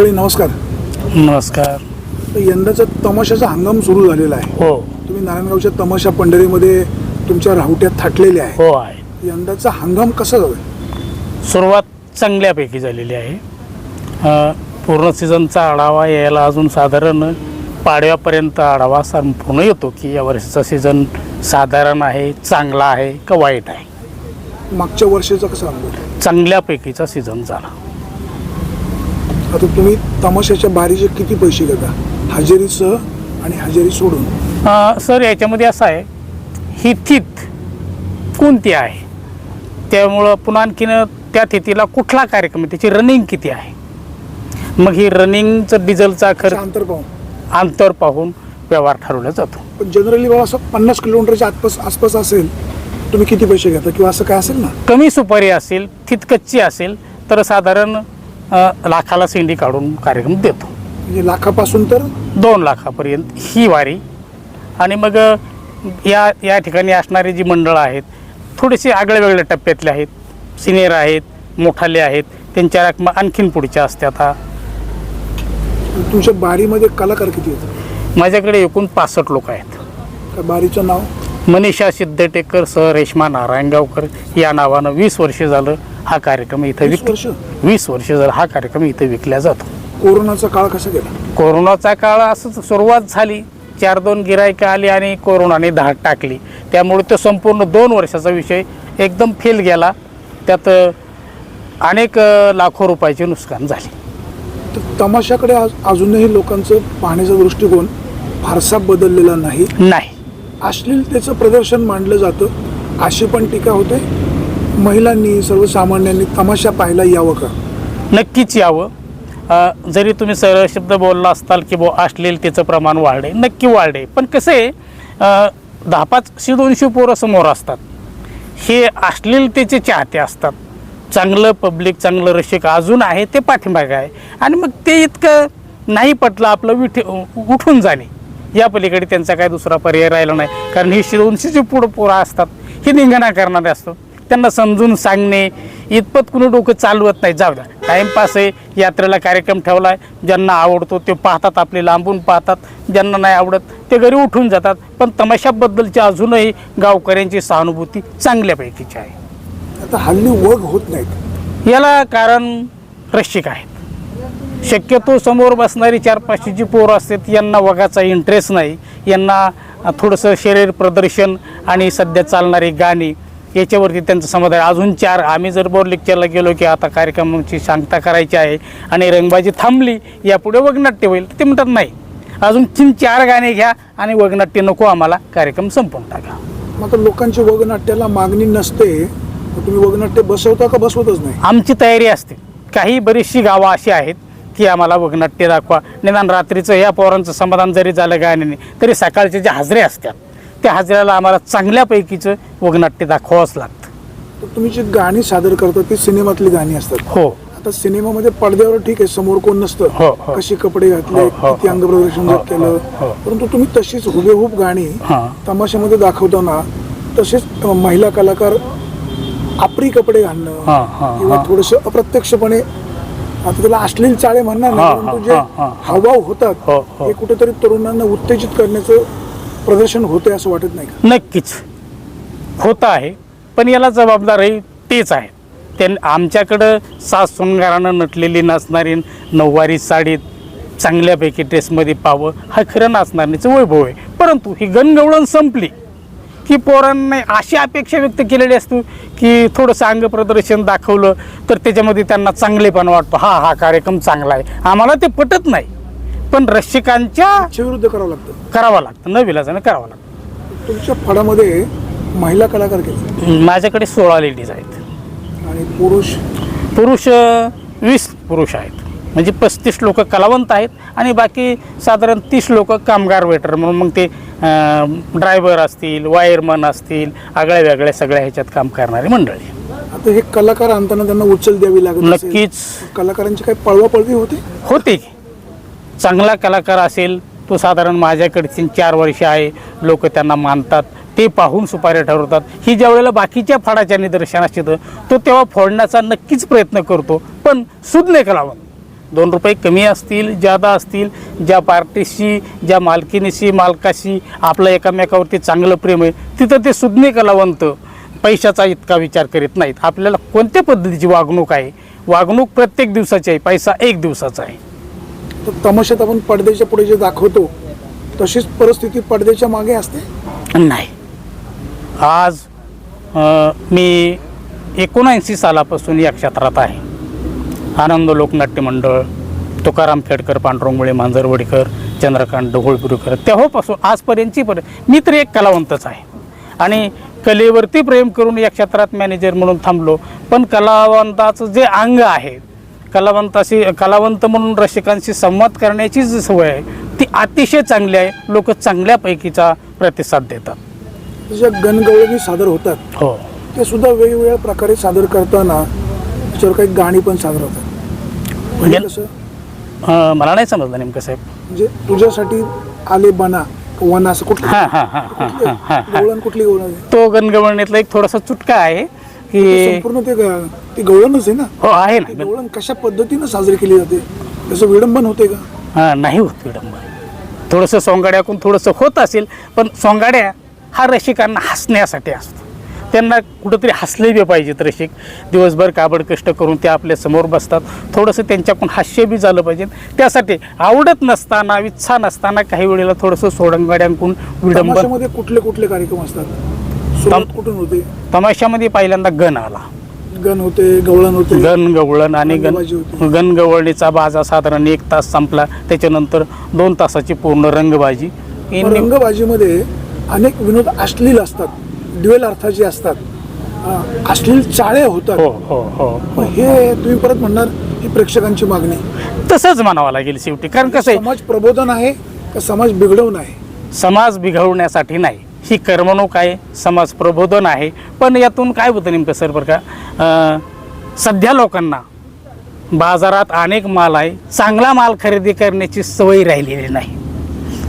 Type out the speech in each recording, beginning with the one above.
मंडळी नमस्कार. नमस्कार. यंदाचा तमाशाचा हंगाम सुरू झालेला आहे. हो. तुम्ही नारायणगावच्या तमाशा पंढरीमध्ये तुमच्या राहुट्यात थाटलेले आहे. हो आहे. यंदाचा हंगाम कसा जाईल सुरुवात चांगल्यापैकी झालेली आहे. अ, पूर्ण सीझनचा आढावा यायला अजून साधारण पाडव्यापर्यंत आढावा संपूर्ण येतो की या वर्षीचा सीझन साधारण आहे चांगला आहे का वाईट आहे? मागच्या वर्षाचा कसा अनुभव चांगल्यापैकीचा सीझन झाला. आता तुम्ही तमाशाच्या बारीचे किती पैसे घेता? हजेरीसह आणि हजेरी सोडून? अ, सर याच्यामध्ये असं आहे ही थित कोणती आहे? त्यामुळं पुन्हा आणखीन त्या तिथीला कुठला कार्यक्रम आहे? त्याची रनिंग किती आहे? मग ही रनिंगचं डिझेलचा खर्च अंतर पाहून. अंतर पाहून व्यवहार ठरवला जातो. पण जनरली बाबा असं पन्नास किलोमीटरच्या आसपास आसपास असेल तुम्ही किती पैसे घेता? किंवा असं काय असेल ना? कमी सुपारी असेल थितकच्ची असेल तर साधारण लाखाला सेंडी काढून कार्यक्रम देतो. म्हणजे लाखापासून तर? दोन लाखापर्यंत ही वारी. आणि मग या या ठिकाणी असणारी जी मंडळं आहेत थोडेसे आगळ्या वेगळ्या टप्प्यातले आहेत. सिनियर आहेत मोठाले आहेत त्यांच्या रकमा आणखीन पुढच्या असतात हा तुमच्या बारीमध्ये कलाकार किती आहेत? माझ्याकडे एकूण पासष्ट लोक आहेत. बारीचं नाव? मनीषा सिद्धटेकर सह रेश्मा नारायणगावकर या नावानं वीस वर्ष झालं हा कार्यक्रम इथं वीस विक वर्ष? वीस वर्ष झालं हा कार्यक्रम इथं विकला जातो. कोरोनाचा काळ कसा गेला? कोरोनाचा काळ असंच सुरुवात झाली. चार दोन गिरायकं आली आणि कोरोनाने धाड टाकली. त्यामुळे तो संपूर्ण दोन वर्षाचा विषय एकदम फेल गेला. त्यात अ, अनेक अ, लाखो रुपयाचे नुकसान झाले. तर तमाशाकडे आज अजूनही लोकांचं पाहण्याचा दृष्टिकोन फारसा बदललेला नाही. नाही. अश्लीलतेचं प्रदर्शन मांडलं जातं अशी पण टीका होते. महिलांनी सर्वसामान्यांनी तमाशा पाहायला यावं का? नक्कीच यावं. जरी तुम्ही सरळ शब्द बोलला असताल की बो अश्लीलतेचं प्रमाण वाढे नक्की वाढे. पण कसं आहे दहा पाचशे दोनशे पोरं समोर असतात. हे अश्लीलतेचे चाहते असतात. चांगलं पब्लिक चांगलं रसिक अजून आहे ते पाठीमागे आहे. आणि मग ते इतकं नाही पटलं आपलं विठ उठून जाणे. या पलीकडे त्यांचा काय दुसरा पर्याय राहिला नाही. कारण ही दोनशेचे पुढं पोरं असतात हे निंगणा करणारे असतात. त्यांना समजून सांगणे इतपत कुणी डोकं चालवत नाही. जाऊ द्या टाईमपास आहे यात्रेला कार्यक्रम ठेवला आहे ज्यांना आवडतो ते पाहतात आपले लांबून पाहतात. ज्यांना नाही आवडत ते घरी उठून जातात. पण तमाशाबद्दलची अजूनही गावकऱ्यांची सहानुभूती चांगल्यापैकीची आहे. आता हल्ली वग होत नाहीत. याला कारण रसिक आहेत. शक्यतो समोर बसणारी चार पाचशेची पोरं असतात यांना वगाचा इंटरेस्ट नाही. यांना थोडंसं शरीर प्रदर्शन आणि सध्या चालणारी गाणी याच्यावरती त्यांचं समाधान. अजून चार आम्ही जर बोर लेक्चरला गेलो की आता कार्यक्रमाची सांगता करायची आहे आणि रंगबाजी थांबली यापुढे वगनाट्य होईल ते म्हणतात नाही. अजून तीन चार गाणे घ्या आणि वगनाट्य नको आम्हाला कार्यक्रम संपवून टाका. मग लोकांची वगनाट्याला मागणी नसते तुम्ही वगनाट्य बसवता का बसवतच नाही? आमची तयारी असते. काही बरीचशी गावं अशी आहेत की आम्हाला वगनाट्य दाखवा. निदान रात्रीचं या पोरांचं समाधान जरी झालं गाण्याने तरी सकाळचे जे हाजरे असतात त्या हाजऱ्याला आम्हाला चांगल्यापैकीचं वगनाट्य दाखवावंच लागतं. तुम्ही जी गाणी सादर करता ती सिनेमातली गाणी असतात. हो. आता सिनेमामध्ये पडद्यावर ठीक आहे समोर कोण हो, नसतं. हो. कशी कपडे घातले हो, हो, किती अंग प्रदर्शन हो, केलं. हो, हो. परंतु तुम्ही तशीच हुबेहूब गाणी हां. तमाशामध्ये दाखवताना तसेच महिला कलाकार आपरी कपडे घालणं हां हां किंवा हां. थोडस अप्रत्यक्षपणे आता त्याला अश्लील चाळे म्हणणार नाही परंतु हा, जे. हावभाव होतात हो, हो. हे कुठेतरी तरुणांना उत्तेजित करण्याचं प्रदर्शन होतंय असं वाटत नाही का? नक्कीच. होतं आहे पण याला जबाबदारही तेच आहे. त्यां आमच्याकडं सास शृंगारानं नटलेली नसणारी नऊवारी साडीत चांगल्यापैकी ड्रेसमध्ये पाहावं हा खरं नाचणारीचं वैभव आहे. परंतु ही गणगवळण संपली. की पोरांनी अशी अपेक्षा व्यक्त केलेली असतो की थोडंसं अंग प्रदर्शन दाखवलं तर त्याच्यामध्ये त्यांना चांगलेपणा वाटतो. हा हा कार्यक्रम चांगला आहे. आम्हाला ते पटत नाही. पण रसिकांच्या विरुद्ध करावं लागतं. करावं लागतं. न विलासानं करावं लागतं. तुमच्या फडामध्ये महिला कलाकार किती माझ्याकडे सोळा लेडीज आहेत. आणि पुरुष? पुरुष अ, वीस पुरुष आहेत. म्हणजे पस्तीस लोक कलावंत आहेत आणि बाकी साधारण तीस लोक कामगार वेटर म्हणून मग ते ड्रायव्हर असतील वायरमन असतील आगळ्या वेगळ्या सगळ्या ह्याच्यात काम करणारी मंडळी. आता हे कलाकार आणताना त्यांना उचल द्यावी लागत असेल. नक्कीच. कलाकारांची काही पळवापळवी होते? होते. चांगला कलाकार असेल तो साधारण माझ्याकडे तीन चार वर्ष आहे. लोक त्यांना मानतात. ते पाहून सुपाऱ्या ठरवतात. ही ज्या वेळेला बाकीच्या फाडाच्या निदर्शनास येतं तो तेव्हा फोडण्याचा नक्कीच प्रयत्न करतो. पण सुज्ञ कलावंत. दोन रुपये कमी असतील जादा असतील ज्या पार्टीशी ज्या मालकीनीशी मालकाशी आपलं एकामेकावरती चांगलं प्रेम आहे तिथं ते सुज्ञ कलावंत पैशाचा इतका विचार करीत नाहीत. आपल्याला कोणत्या पद्धतीची वागणूक आहे? वागणूक प्रत्येक दिवसाची आहे पैसा एक दिवसाचा आहे. तर तमाशात आपण पडद्याच्या पुढे जे दाखवतो तशीच परिस्थिती पडद्याच्या मागे असते? नाही. आज मी एकोणऐंशी सालापासून या क्षेत्रात आहे. आनंद लोकनाट्य मंडळ तुकाराम खेडकर पांडुरंगमुळे मांजरवडीकर चंद्रकांत ढोळपुरीकर तेव्हापासून आजपर्यंतची पर मी तर एक कलावंतच आहे. आणि कलेवरती प्रेम करून या क्षेत्रात मॅनेजर म्हणून थांबलो. पण कलावंताचं जे अंग आहे कलावंताशी कलावंत म्हणून रसिकांशी संवाद करण्याची जी सवय आहे ती अतिशय चांगली आहे. लोक चांगल्यापैकीचा प्रतिसाद देतात. ज्या गणगवळणी सादर होतात हो. ते सुद्धा वेगवेगळ्या प्रकारे सादर करताना त्याच्यावर काही गाणी पण सादर होतात. म्हणजे म्हणजे- कसं? अं, मला नाही समजलं नेमकं साहेब. म्हणजे तुझ्यासाठी आले बना वना असं कुठलं? हां हां हां हां हां हां हां. गवळण कुठली गवळण आहे? तो गणगवळणीतला एक थोडासा चुटका आहे की संपूर्ण ते ग- ती गवळणच आहे ना? हो आहे ती ना गवळण कशा पद्धतीनं साजरी केली जाते? त्याचं विडंबन होते का? हां नाही होत विडंबन. थोडंसं सोंगाड्याकून थोडंसं होत असेल पण सोंगाड्या हा रसिकांना हसण्यासाठी असतो. त्यांना कुठंतरी हसले बी पाहिजेत रसिक दिवसभर काबड कष्ट करून ते आपल्यासमोर बसतात. थोडंसं त्यांच्याकडून हास्य बी झालं पाहिजे. त्यासाठी आवडत नसताना इच्छा नसताना काही वेळेला थोडंसं सोडंगाड्यांकून विडंबन तमाशामध्ये कुठले कुठले कार्यक्रम असतात? कुठून होते? तमाशामध्ये पहिल्यांदा गण आला. गण होते गवळण होते. गण गवळण आणि गण. गण गवळणीचा बाजा साधारण एक तास संपला. त्याच्यानंतर दोन तासाची पूर्ण रंगबाजी. रंगबाजीमध्ये अनेक विनोद अश्लील असतात. ड्युएल अर्थाचे असतात अं, अश्लील चाळे होतात. हो हो हो. हे तुम्ही परत म्हणणार ही प्रेक्षकांची मागणी. तसंच म्हणावं लागेल शेवटी. कारण कसं आहे समाज प्रबोधन आहे का समाज बिघडवून आहे? समाज बिघडवण्यासाठी नाही. ही करमणूक आहे समाज प्रबोधन आहे. पण यातून काय होतं नेमकं सर बरं का? सध्या लोकांना बाजारात अनेक माल आहे चांगला माल खरेदी करण्याची सवय राहिलेली नाही.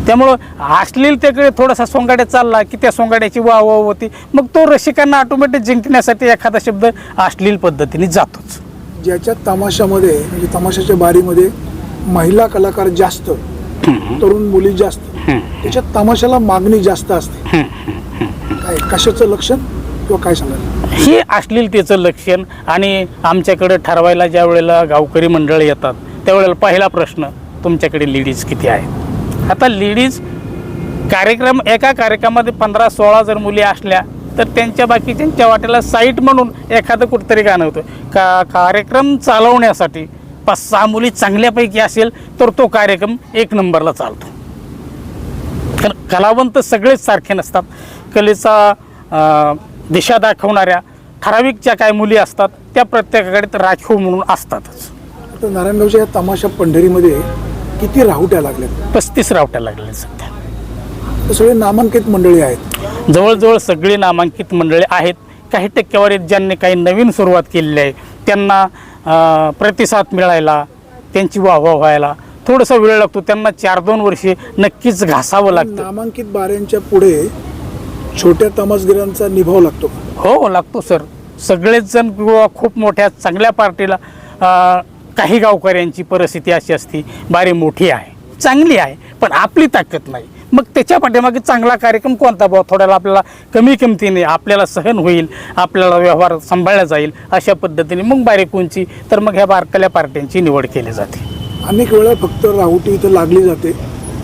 त्यामुळं अश्लीलतेकडे थोडासा सोंगाड्या चालला की त्या सोंगाड्याची वाह वाह होती. मग तो रसिकांना ऑटोमॅटिक जिंकण्यासाठी एखादा शब्द अश्लील पद्धतीने जातोच. ज्याच्या तमाशामध्ये म्हणजे तमाशाच्या बारीमध्ये महिला कलाकार जास्त तरुण मुली जास्त त्याच्या तमाशाला मागणी जास्त असते. काय कशाचं लक्षण किंवा काय सांगाल? हे अश्लीलतेचं लक्षण आणि आमच्याकडे ठरवायला ज्या वेळेला गावकरी मंडळ येतात त्यावेळेला पहिला प्रश्न तुमच्याकडे लेडीज किती आहेत? आता लेडीज कार्यक्रम एका कार्यक्रमामध्ये पंधरा सोळा जर मुली असल्या तर त्यांच्या बाकीच्यांच्या वाटेला साईट म्हणून एखादं कुठंतरी गाणं होतं. का कार्यक्रम चालवण्यासाठी पाच सहा मुली चांगल्यापैकी असेल तर तो कार्यक्रम एक नंबरला चालतो. कारण कलावंत सगळेच सारखे नसतात. कलेचा दिशा दाखवणाऱ्या ठराविक ज्या काय मुली असतात त्या प्रत्येकाकडे राखीव म्हणून असतातच. नारायणगावच्या तमाशा पंढरीमध्ये किती राहुट्या लागल्यात? पस्तीस रावट्या लागल्या सध्या. सगळे नामांकित मंडळी आहेत. जवळजवळ सगळी नामांकित मंडळी आहेत. काही टक्केवारीत ज्यांनी काही नवीन सुरुवात केलेली आहे त्यांना अं, प्रतिसाद मिळायला त्यांची वाहवा व्हायला थोडासा वेळ लागतो. त्यांना चार दोन वर्षे नक्कीच घासावं लागतं. नामांकित बाऱ्यांच्या पुढे छोट्या तमासगिरांचा निभाव लागतो. हो लागतो सर. सगळेच जण किंवा खूप मोठ्या चांगल्या पार्टीला अं, काही गावकऱ्यांची परिस्थिती अशी असती बारी मोठी आहे चांगली आहे पण आपली ताकद नाही. मग त्याच्या पाठीमागे चांगला कार्यक्रम कोणता बुवा? थोड्याला आपल्याला कमी किमतीने आपल्याला सहन होईल आपल्याला व्यवहार सांभाळला जाईल अशा पद्धतीने मग बारीकोंची तर मग ह्या बारकल्या पार्ट्यांची निवड केली जाते. अनेक वेळा फक्त राहुटी इथं लागली जाते.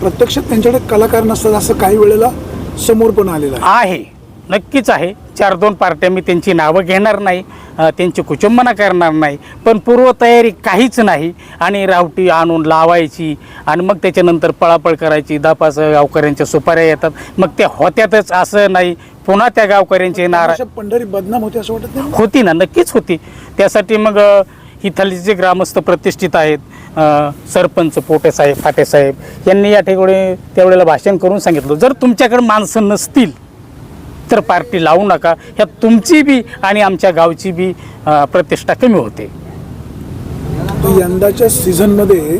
प्रत्यक्षात त्यांच्याकडे कलाकार नसतात असं काही वेळेला समोर पण आलेलं आहे. आहे. नक्कीच आहे. चार दोन पार्ट्या मी त्यांची नावं घेणार नाही त्यांची कुचंबना करणार नाही. पण पूर्वतयारी काहीच नाही. आणि रावटी आणून लावायची आणि मग त्याच्यानंतर पळापळ करायची. दहा पाच गावकऱ्यांच्या सुपाऱ्या येतात. मग त्या होत्यातच असं नाही. पुन्हा त्या गावकऱ्यांचे नारा पंढरी बदनाम होते असं वाटत नाही? होती ना नक्कीच होती. त्यासाठी मग इथले जे ग्रामस्थ प्रतिष्ठित आहेत सरपंच पोटेसाहेब फाटेसाहेब यांनी या ठिकाणी त्यावेळेला भाषण करून सांगितलं. जर तुमच्याकडे माणसं नसतील तर पार्टी लावू नका ह्यात तुमची बी आणि आमच्या गावची बी प्रतिष्ठा कमी होते. यंदाच्या सीझनमध्ये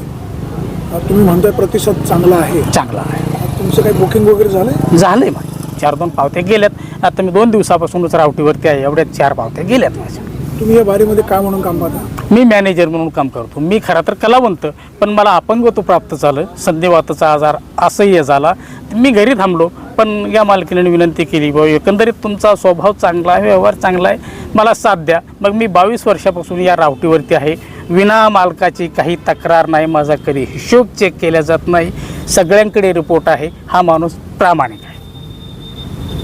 तुम्ही म्हणताय प्रतिसाद चांगला आहे. चांगला आहे. तुमचं काही बुकिंग वगैरे झालंय? झालंय मग. चार दोन पावत्या गेल्यात. आता मी दोन दिवसापासूनच रावटीवरती आहे. एवढ्यात चार पावत्या गेल्यात माझ्या. तुम्ही या बारीमध्ये काय म्हणून काम पाहता? मी मॅनेजर म्हणून काम करतो. मी खरं तर कलावंत पण मला अपंगत्व प्राप्त झालं. संधिवाताचा आजार असह्य झाला. मी घरी थांबलो पण या मालकीने विनंती केली बाबा एकंदरीत तुमचा स्वभाव चांगला आहे व्यवहार चांगला आहे. मला साथ द्या. मग मी बावीस वर्षापासून या रावटीवरती आहे. विना मालकाची काही तक्रार नाही माझा कधी हिशोब चेक केला जात नाही. सगळ्यांकडे रिपोर्ट आहे. हा माणूस प्रामाणिक आहे.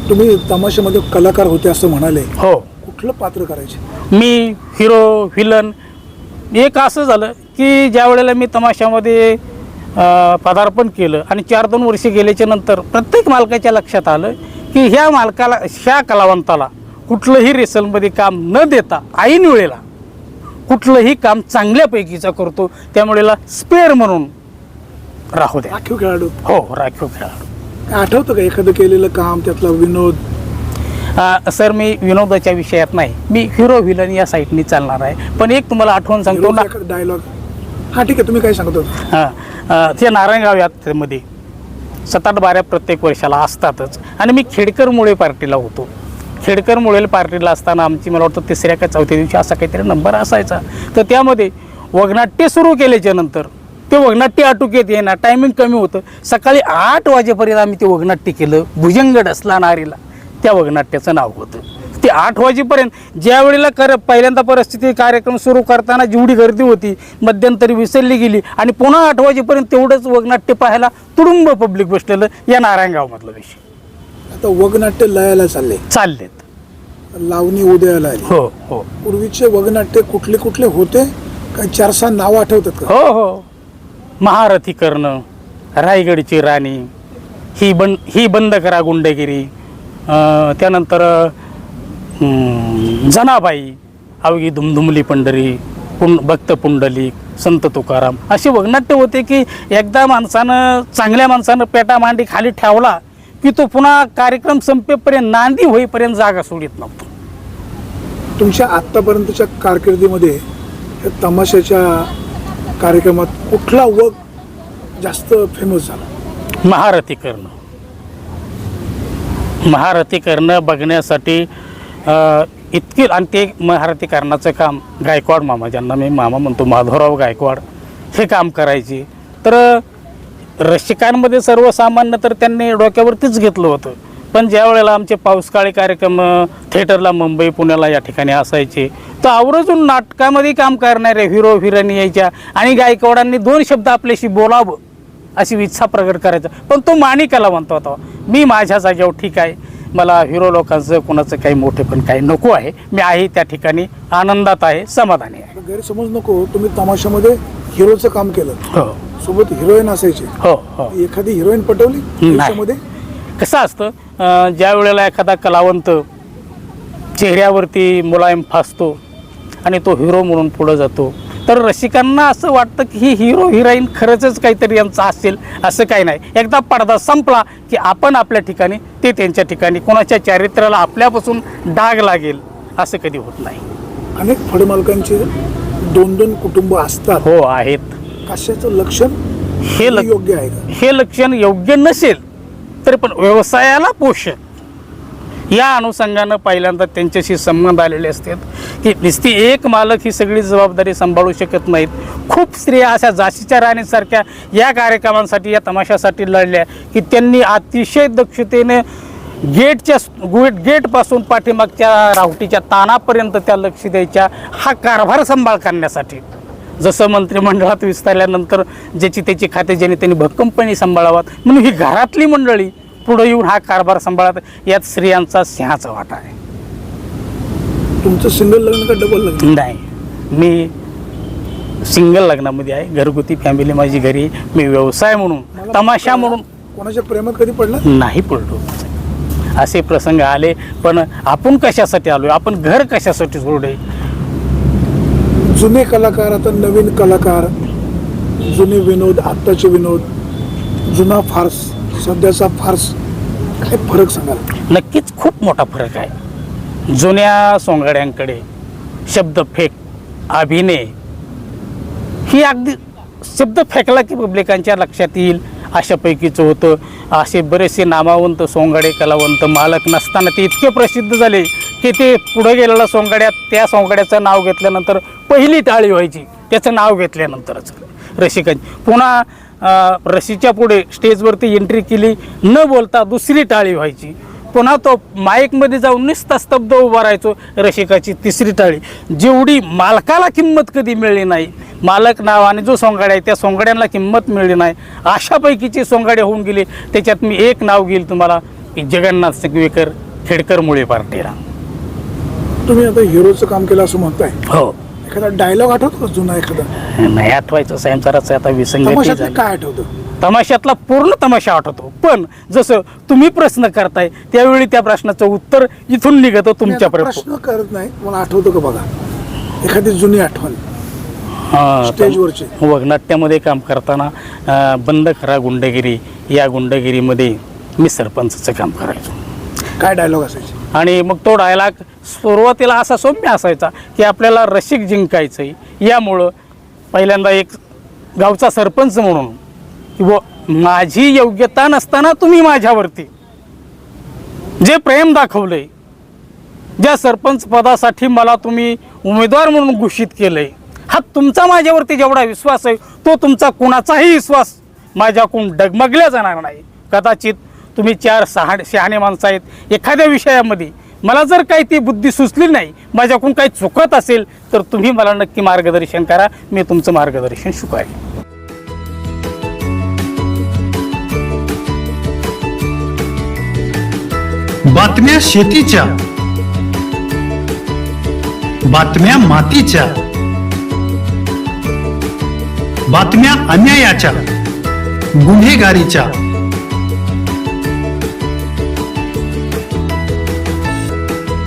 तुम्ही तमाशामध्ये कलाकार होते असं म्हणाले. हो. कुठलं पात्र करायचे? मी हिरो व्हिलन एक असं झालं की ज्या वेळेला मी तमाशामध्ये पदार्पण केलं आणि चार दोन वर्षे गेल्याच्यानंतर प्रत्येक मालकाच्या लक्षात आलं की ह्या मालकाला ह्या कलावंताला कुठलंही रेसलमध्ये काम न देता ऐन वेळेला कुठलंही काम चांगल्यापैकीचं करतो त्यामुळेला स्पेअर म्हणून राहू द्या. राखीव खेळाडू. हो राखीव खेळाडू. आठवतं का एखादं केलेलं काम त्यातला विनोद? सर मी विनोदाच्या विषयात नाही. मी हिरो व्हिलन या साईटनी चालणार आहे. पण एक तुम्हाला आठवण सांगतो ना. डायलॉग हा ठीक आहे तुम्ही काय सांगतो हां. ते नारायणगाव यात्रेमध्ये सात आठ बाऱ्या प्रत्येक वर्षाला असतातच. आणि मी खेडकरमुळे पार्टीला होतो. खेडकरमुळे पार्टीला असताना आमची मला वाटतं तिसऱ्या का चौथ्या दिवशी असा काहीतरी नंबर असायचा. तर त्यामध्ये वगनाट्य सुरू केल्याच्यानंतर ते वगनाट्य आटोक्यात येणार टायमिंग कमी होतं. सकाळी आठ वाजेपर्यंत आम्ही ते वगनाट्य केलं. भुजंग डसला नारीला. त्या वगनाट्याचं नाव होतं. ते आठ वाजेपर्यंत ज्या वेळेला कर पहिल्यांदा परिस्थिती कार्यक्रम सुरू करताना जेवढी गर्दी होती मध्यंतरी विसरली गेली आणि पुन्हा आठ वाजेपर्यंत तेवढंच वगनाट्य पाहायला तुडुंब पब्लिक बसलेलं या नारायणगावमधलं विषय. आता वगनाट्य लयाला चालले. चाललेत. लावणी उदयाला आली. हो हो. पूर्वीचे वगनाट्य कुठले कुठले होते? काय चार सहा नावं आठवतात हो हो. महारथी करणं रायगडची राणी ही बंद ही बंद करा गुंडगिरी त्यानंतर जनाबाई अवघी धुमधुमली पंढरी पुं भक्त पुंडलिक संत तुकाराम असे वगनाट्य होते की एकदा माणसानं चांगल्या माणसानं पेटा मांडी खाली ठेवला की तो पुन्हा कार्यक्रम संपेपर्यंत नांदी होईपर्यंत जागा सोडित नव्हतो. तुमच्या आत्तापर्यंतच्या कारकिर्दीमध्ये तमाशाच्या कार्यक्रमात कुठला वग जास्त फेमस झाला? महारथी करणं महारथी करणं बघण्यासाठी इतकी आणि ते महारथी करण्याचं काम गायकवाड मामा ज्यांना मी मामा म्हणतो माधवराव गायकवाड हे काम करायचे. तर रसिकांमध्ये सर्वसामान्य तर त्यांनी डोक्यावरतीच घेतलं होतं. पण ज्या वेळेला आमचे पावसाळी कार्यक्रम थिएटरला मुंबई पुण्याला या ठिकाणी असायचे तर आवर्जून नाटकामध्ये काम करणाऱ्या हिरो हिरोईन यायच्या आणि गायकवाडांनी दोन शब्द आपल्याशी बोलावं अशी इच्छा प्रकट करायचा. पण तो माणिकाला म्हणतो होता मी माझ्या जागेवर ठीक आहे. मला हिरो लोकांचं कोणाचं काही मोठे पण काही नको आहे. मी आहे त्या ठिकाणी आनंदात आहे समाधानी आहे. गैरसमज नको तुम्ही तमाशामध्ये हिरोचं काम केलं. हो. सोबत हिरोईन असायचे. हो हो. एखादी हिरोईन पटवली. त्याच्यामध्ये? कसं असतं ज्या वेळेला एखादा कलावंत चेहऱ्यावरती मुलायम फासतो आणि तो हिरो म्हणून पुढं जातो तर रसिकांना असं वाटतं की ही हिरो हिरोईन खरंच काहीतरी यांचं असेल असं काही नाही. एकदा पडदा संपला की आपण आपल्या ठिकाणी ते त्यांच्या ठिकाणी कोणाच्या चारित्र्याला आपल्यापासून डाग लागेल असं कधी होत नाही. अनेक फळमालकांचे दोन दोन कुटुंब असतात. हो आहेत. कशाचं लक्षण? हे योग्य आहे का? हे लक्षण योग्य नसेल तरी पण व्यवसायाला पोषक या अनुषंगानं पहिल्यांदा त्यांच्याशी संबंध आलेले असतात. की नुसती एक मालक ही सगळी जबाबदारी सांभाळू शकत नाहीत. खूप स्त्रिया अशा जाशीच्या राणीसारख्या या कार्यक्रमांसाठी या तमाशासाठी लढल्या की त्यांनी अतिशय दक्षतेने गेटच्या गेट गेटपासून पाठीमागच्या रावटीच्या तानापर्यंत त्या लक्ष द्यायच्या हा कारभार सांभाळ करण्यासाठी. जसं मंत्रिमंडळात विस्तारल्यानंतर ज्याची त्याची खाते ज्याने त्यांनी भक्कमपणे सांभाळावात म्हणून ही घरातली मंडळी पुढे येऊन हा कारभार सांभाळत यात स्त्रियांचा सिंहाचा वाटा आहे. तुमचं सिंगल लग्न का डबल लग्न? नाही मी सिंगल लग्नामध्ये आहे. घरगुती फॅमिली माझी घरी. मी व्यवसाय म्हणून तमाशा म्हणून कोणाच्या प्रेमात कधी पडलं? नाही पडलो. असे प्रसंग आले पण आपण कशासाठी आलोय? आपण घर कशासाठी सोडले? जुने कलाकार आता नवीन कलाकार जुने विनोद आत्ताचे विनोद जुना फार्स. सध्याचा फारस काय फरक सांगाल? नक्कीच खूप मोठा फरक आहे. जुन्या सोंगाड्यांकडे शब्द फेक अभिनय ही अगदी शब्द फेकला की पब्लिकांच्या लक्षात येईल. अशापैकीचं होतं असे बरेचसे नामावंत सोंगाडे कलावंत मालक नसताना ते इतके प्रसिद्ध झाले की ते पुढे गेलेल्या सोंगाड्यात त्या सोंगाड्याचं नाव घेतल्यानंतर पहिली टाळी व्हायची. त्याचं नाव घेतल्यानंतरच. रसिकांची पुन्हा रशीच्या पुढे स्टेजवरती एंट्री केली न बोलता दुसरी टाळी व्हायची. पुन्हा तो माईकमध्ये जाऊन नुसता स्तब्ध उभा राहायचो रसिकाची तिसरी टाळी. जेवढी मालकाला किंमत कधी मिळली नाही मालक नाव आणि जो सोंगाड्या आहे त्या सोंगाड्यांना किंमत मिळली नाही. अशापैकीची सोंगाडे होऊन गेली त्याच्यात मी एक नाव घेईल तुम्हाला की जगन्नाथ संगवेकर खेडकर मुळे पार्टीला. तुम्ही आता हिरोचं काम केलं असं म्हणताय. हो. एखादा डायलॉग आठवतो जुना एखादा? नाही आठवायचं सायंकाराचं आता विसंगती झाली. काय आठवतं? तमाशातला पूर्ण तमाशा आठवतो. पण जसं तुम्ही प्रश्न करताय त्यावेळी त्या प्रश्नाचं उत्तर इथून निघतं तुमच्यापर्यंत प्रश्न. करत नाही मला आठवतं का बघा? एखादी जुनी आठवण. हा, स्टेजवरची. बघ नाट्यामध्ये काम करताना अं, बंद खरा गुंडगिरी या गुंडगिरीमध्ये मी सरपंचाचं काम करायचो. काय डायलॉग असायचे? आणि मग तो डायलॉग सुरुवातीला असा सौम्य असायचा की आपल्याला रसिक जिंकायचं आहे यामुळं पहिल्यांदा एक गावचा सरपंच म्हणून की व माझी योग्यता नसताना तुम्ही माझ्यावरती जे प्रेम दाखवलं आहे ज्या सरपंच पदासाठी मला तुम्ही उमेदवार म्हणून घोषित केलं आहे हा तुमचा माझ्यावरती जेवढा विश्वास आहे तो तुमचा कुणाचाही विश्वास माझ्याकडून डगमगल्या जाणार नाही. कदाचित तुम्ही चार सहा शहाणे माणसं आहेत एखाद्या विषयामध्ये मला जर काही ती बुद्धी सुचली नाही माझ्याकडून काही चुकत असेल तर तुम्ही मला नक्की मार्गदर्शन करा. मी तुमचं मार्गदर्शन शुकाय बातम्या शेतीच्या. बातम्या मातीच्या. बातम्या अन्यायाच्या. गुन्हेगारीच्या.